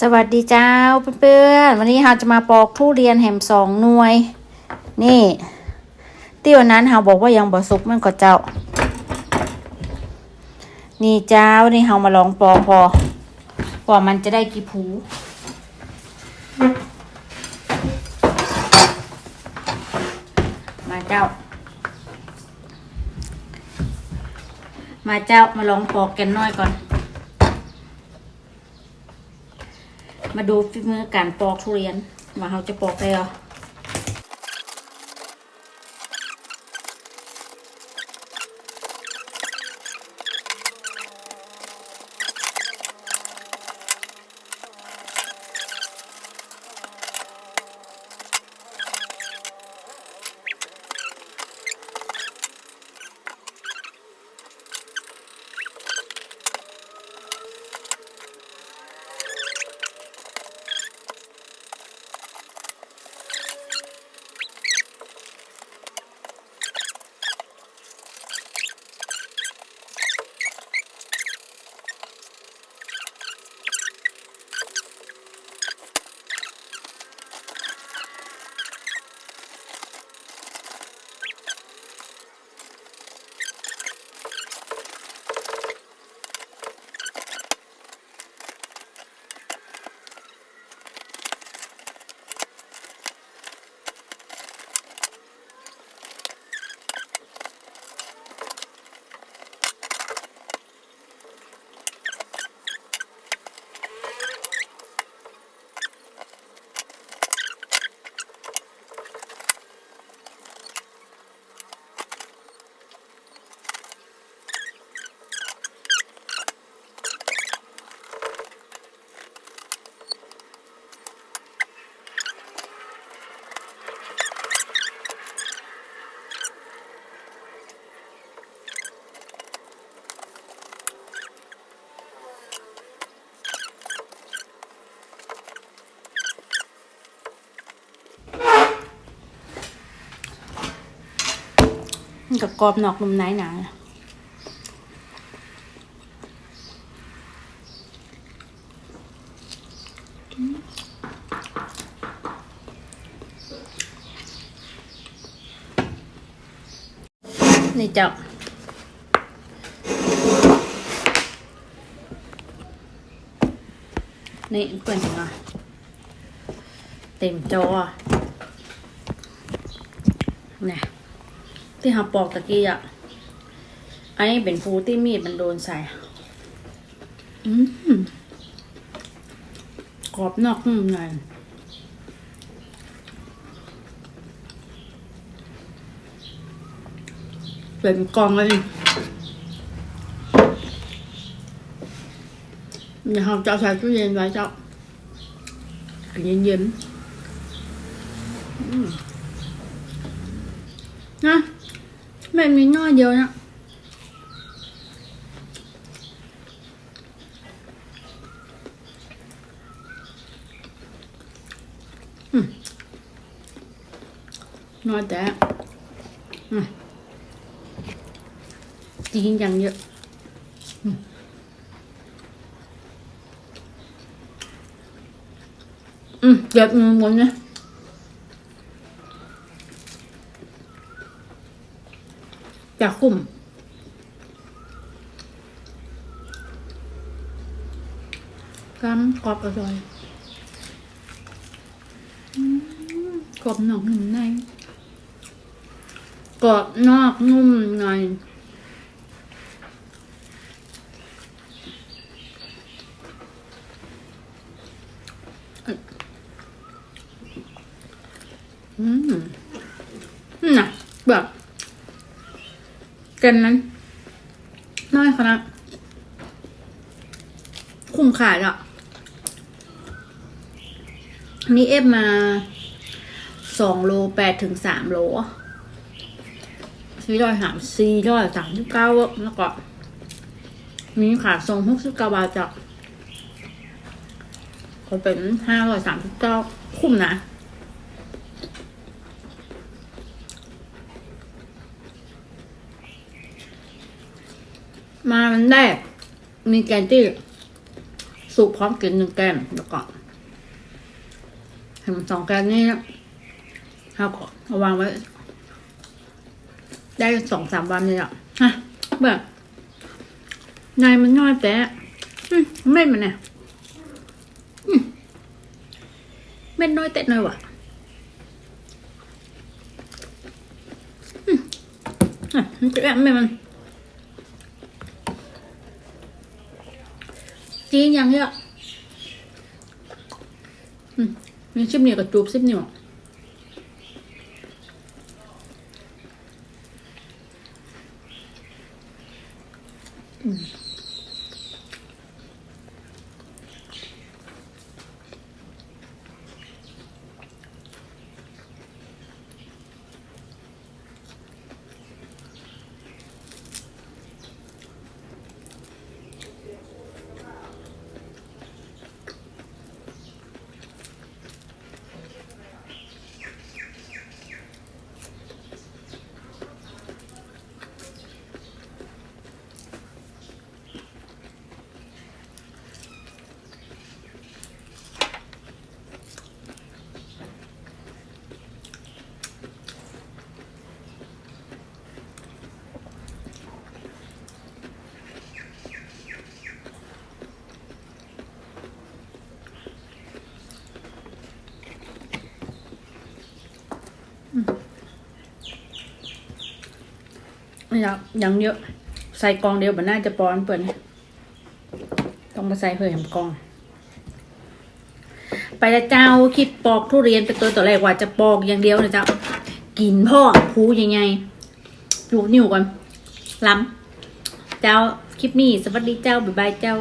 สวัสดีเจ้าเพื่อนๆวันนี้เราจะมาปอกทุเรียนแหมสองหน่วย นี่ที่วันนั้นเราบอกว่ายังบ่สุกมันก็เจ้า นี่เจ้านี่เรามาลองปอกพอกว่ามันจะได้กี่ผูมาเจ้า มาเจ้ามาลองปอกกันน้อยก่อน มาดูฝีมือการปอกทุเรียนว่าเราจะปอกได้หรอ กับกรอบนอกนุ่มในหนานี่เจ้านี่เปิดยังไงเต็มจอเนี่ย ที่เราปอกตะกี้อะ อันนี้เป็นฟูที่มีดมันโดนใส่ อืมกรอบนอกนุ่มในเป็นกองเลยเดี๋ยวเราจะเอาใส่ตู้เย็นไว้จ้าเย็นเย็นๆนะ ไม่มีน้อยเดียวนะน้อยแต่อื จริงจังเยอะอืมอืมเก็บเงินหมดเนี่ยจะคุ้มกำกรอบอร่อยกรอบนอกนุ่มในกรอบนอกนุ่มในอืมน่ะแบบ กันนั้นน้อยขนาดคุ้มขายอะนนี้เอฟมาสองโลแปดถึงสามโลสี่ร้อยสามสี่ร้อยสามสิบเก้าแล้วก็ มีขาทรงหกสิบเก้าบาทจ้ะก็เป็นห้าร้อยสามสิบเก้าคุ้มนะ มามันได้ มีแกนตี้สุกพร้อมกินหนึ่งแก้มแล้วก็เห็นสองแก้มนี่นะเอาขอเอาวางไว้ ได้สองสามวันเลยอะฮะแบบนายมันน้อยแต่อืมเม็ดมันเนี่ยอืมเม็ดน้อยแต่น้อยว่ะอืมอะมันจะแอบเม็ดมัน จีนยังเยอะอืมมีชิมเหนียวกับจูบชิบเหนียว ยังยังเยอะ ใส่กองเดียวมันน่าจะปอนเปิดต้องมาใส่เพื่อหมกอง ไปละเจ้าคิดปอกทุเรียนเป็นตัวต่อแรกว่าจะปอกอย่างเดียวนะเจ้ากินพ่อพูยังไงดูนิ้วก่อนล้ำเจ้าคลิปนี้สวัสดีเจ้าบ๊ายบายเจ้า